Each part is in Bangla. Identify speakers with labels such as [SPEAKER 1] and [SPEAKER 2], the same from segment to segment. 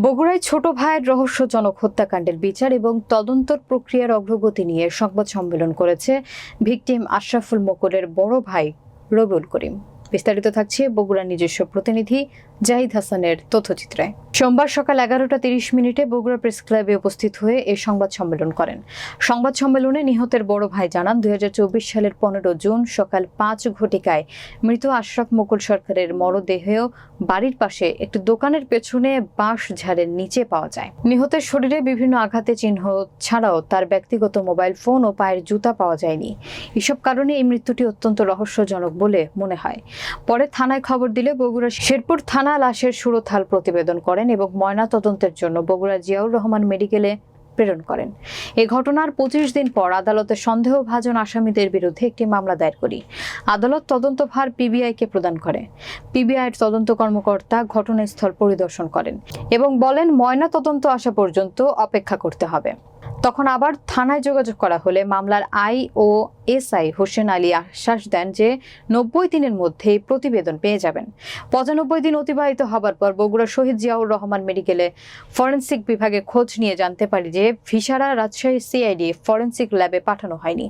[SPEAKER 1] বগুড়ায় ছোট ভাইয়ের রহস্যজনক হত্যাকাণ্ডের বিচার এবং তদন্তর প্রক্রিয়ার অগ্রগতি নিয়ে সংবাদ সম্মেলন করেছে ভিকটিম আশরাফুল মোকলের বড় ভাই রবিউল করিম। বিস্তারিত থাকছে বগুড়ার নিজস্ব প্রতিনিধি জাহিদ হাসানের তথ্যচিত্রে। সোমবার সকাল এগারোটা তিরিশ মিনিটে বগুড়া প্রেস ক্লাবে উপস্থিত হয়ে এই সংবাদ সম্মেলন করেন। সংবাদ সম্মেলনে নিহতের বড় ভাই জানান দু হাজার চব্বিশ সালের পনেরো জুন সকাল পাঁচ ঘটিকায় মৃত আশরাফ মুকুল সরকারের মরদেহ বাড়ির পাশে একটি দোকানের পেছনে বাঁশ ঝাড়ের নিচে পাওয়া যায়। নিহতের শরীরে বিভিন্ন আঘাতে চিহ্ন ছাড়াও তার ব্যক্তিগত মোবাইল ফোন ও পায়ের জুতা পাওয়া যায়নি। এসব কারণে এই মৃত্যুটি অত্যন্ত রহস্যজনক বলে মনে হয়। পরে থানায় খবর দিলে বগুড়া শেরপুর থানা লাশের সুরথাল প্রতিবেদন করেন এবং ময়না তদন্তের জন্য বগুড়া জিয়াউর রহমান মেডিকেলে প্রেরণ করেন। এ ঘটনার পঁচিশ দিন পর আদালতে সন্দেহভাজন আসামিদের বিরুদ্ধে একটি মামলা দায়ের করি। আদালত তদন্তভার পিবিআইকে প্রদান করে। পিবিআইয়ের তদন্ত কর্মকর্তা ঘটনাস্থল পরিদর্শন করেন এবং বলেন, ময়না তদন্ত আসা পর্যন্ত অপেক্ষা করতে হবে। তখন আবার থানায় যোগাযোগ করা হলে মামলার I O SI Hossain Ali আশ্বাস দেন যে নব্বই দিনের মধ্যে প্রতিবেদন পেয়ে যাবেন। পঁচানব্বই দিন অতিবাহিত হবার পর বগুড়া শহীদ জিয়াউর রহমান মেডিকেলে ফরেন্সিক বিভাগে খোঁজ নিয়ে জানতে পারি যে ভিসারা রাজশাহী সিআইডি ফরেন্সিক ল্যাবে পাঠানো হয়নি।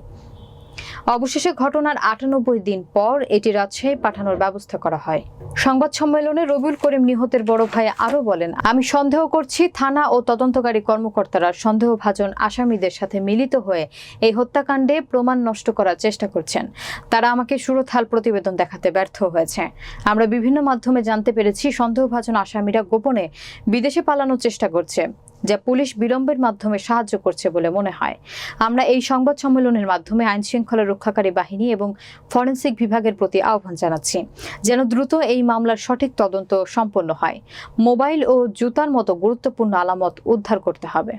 [SPEAKER 1] অবশেষে ঘটনার আটানব্বই দিন পর এটি রাজশাহী পাঠানোর ব্যবস্থা করা হয়। সংবাদ সম্মেলনে রবিউল করিম নিহতের বড় ভাই আরও বলেন, আমি সন্দেহ করছি থানা ও তদন্তকারী কর্মকর্তারা সন্দেহভাজন আসামিদের সাথে মিলিত হয়ে এই হত্যাকাণ্ডে প্রমাণ নষ্ট করার চেষ্টা করছেন। তারা আমাকে সুরথাল প্রতিবেদন দেখাতে ব্যর্থ হয়েছে। আমরা বিভিন্ন মাধ্যমে জানতে পেরেছি সন্দেহভাজন আসামিরা গোপনে বিদেশে পালানোর চেষ্টা করছে। যা পুলিশ বিলম্বের মাধ্যমে সাহায্য করছে বলে মনে হয়। আমরা এই সংবাদ সম্মেলনের মাধ্যমে আইন শৃঙ্খলা রক্ষাকারী বাহিনী এবং ফরেন্সিক বিভাগের প্রতি আহ্বান জানাচ্ছি, যেন দ্রুত এই মামলার সঠিক তদন্ত সম্পন্ন হয়। মোবাইল ও জুতার মতো গুরুত্বপূর্ণ আলামত উদ্ধার করতে হবে।